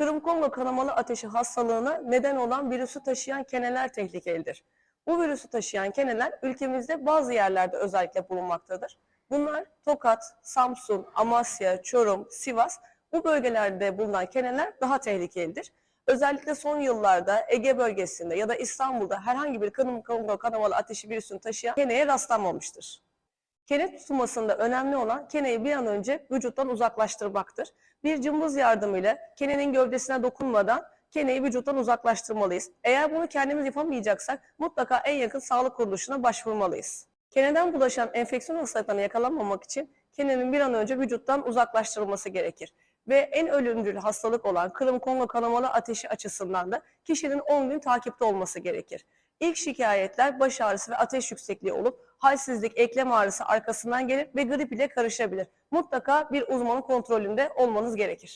Kırım Kongo kanamalı ateşi hastalığına neden olan virüsü taşıyan keneler tehlikelidir. Bu virüsü taşıyan keneler ülkemizde bazı yerlerde özellikle bulunmaktadır. Bunlar Tokat, Samsun, Amasya, Çorum, Sivas bu bölgelerde bulunan keneler daha tehlikelidir. Özellikle son yıllarda Ege bölgesinde ya da İstanbul'da herhangi bir Kırım Kongo kanamalı ateşi virüsünü taşıyan keneye rastlanmamıştır. Kene tutulmasında önemli olan keneyi bir an önce vücuttan uzaklaştırmaktır. Bir cımbız yardımıyla kenenin gövdesine dokunmadan keneyi vücuttan uzaklaştırmalıyız. Eğer bunu kendimiz yapamayacaksak mutlaka en yakın sağlık kuruluşuna başvurmalıyız. Keneden bulaşan enfeksiyon hastalıklarına yakalanmamak için kenenin bir an önce vücuttan uzaklaştırılması gerekir. Ve en ölümcül hastalık olan Kırım Kongo kanamalı ateşi açısından da kişinin 10 gün takipte olması gerekir. İlk şikayetler baş ağrısı ve ateş yüksekliği olup halsizlik, eklem ağrısı arkasından gelir ve grip ile karışabilir. Mutlaka bir uzmanın kontrolünde olmanız gerekir.